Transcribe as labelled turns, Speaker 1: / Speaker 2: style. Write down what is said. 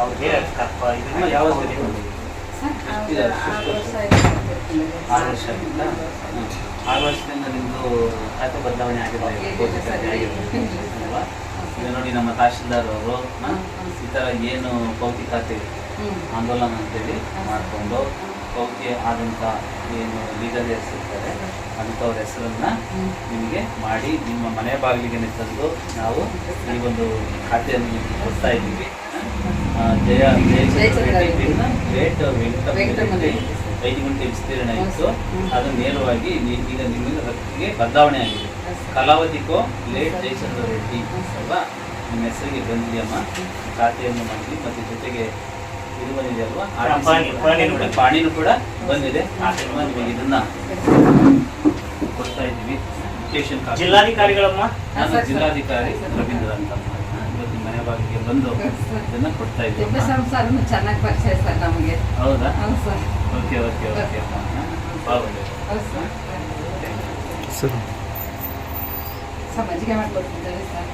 Speaker 1: ಅವ್ರಿಗೆ ಕಪ್ಪ ಇದನ್ನ ಯಾವಾಗ?
Speaker 2: ಆರು ವರ್ಷ
Speaker 1: ಆರು ವರ್ಷದಿಂದ ಖಾತೆ ಬದಲಾವಣೆ ಈಗ ನೋಡಿ ನಮ್ಮ ತಹಶೀಲ್ದಾರ್ ಅವರು. ಈ ಥರ ಏನು ಪೌತಿ ಖಾತೆ. ಆಂದೋಲನ ಅಂತೇಳಿ. ಮಾಡಿಕೊಂಡು ಪೌತಿ ಆದಂಥ ಏನು ಲೀಗಲ್ ಹೆಸರಿರ್ತಾರೆ ಅಂಥವ್ರ ಹೆಸರನ್ನ. ನಿಮಗೆ ಮಾಡಿ ನಿಮ್ಮ ಮನೆ ಬಾಗಿಲಿಗೆ ತಂದು ನಾವು ಈ ಒಂದು ಖಾತೆಯನ್ನು ಕೊಡ್ತಾ ಇದ್ದೀವಿ. ಜಯ. ಗ್ರೇಟ್ ಐದು ಗಂಟೆ ವಿಸ್ತೀರ್ಣ ಇತ್ತು. ಅದು ನೇರವಾಗಿ ಈಗ ನಿಮ್ಮ ರಕ್ತಿಗೆ ಬದಲಾವಣೆ ಆಗಿದೆ. ಕಲಾವತಿಕೋ ಲೇಟ್ ಜಯಚಂದ್ರ ರೆಡ್ಡಿ ಅಲ್ವಾ ನಿಮ್ಮ ಹೆಸರಿಗೆ ಬಂದಿದೆಯಮ್ಮ ಖಾತೆಯನ್ನು ಮಾಡಿ ಮತ್ತು ಜೊತೆಗೆ ಇದು ಬಂದಿದೆ ಅಲ್ವಾ?
Speaker 3: ಪಾಣಿನೂ
Speaker 1: ಕೂಡ.
Speaker 3: ಬಂದಿದೆ.
Speaker 1: ಇದನ್ನ ಕೊಡ್ತಾ ಇದ್ದೀವಿ.
Speaker 3: ಜಿಲ್ಲಾಧಿಕಾರಿಗಳಮ್ಮ?
Speaker 1: ನಾನು. ಜಿಲ್ಲಾಧಿಕಾರಿ ರವೀಂದ್ರ ಅಂತ ಇವತ್ತು ನಿಮ್ಮ ಮನೆ ಬಾಗಿಲಿಗೆ ಬಂದು ಇದನ್ನ ಕೊಡ್ತಾ ಇದ್ದೀವಿ.
Speaker 2: ಸಂಸಾರನು ಚೆನ್ನಾಗಿ ಪರಿಚಯ ಸರ್ ನಮಗೆ.
Speaker 1: ಹೌದಾ?
Speaker 2: ಹೌದು sir
Speaker 1: okay okay okay
Speaker 4: sir.
Speaker 2: Sir ಮಜ್ಜಿಗೆ ಮಾಡ್ಕೊಡ್ತಿದ್ದಾರೆ ಸರ್.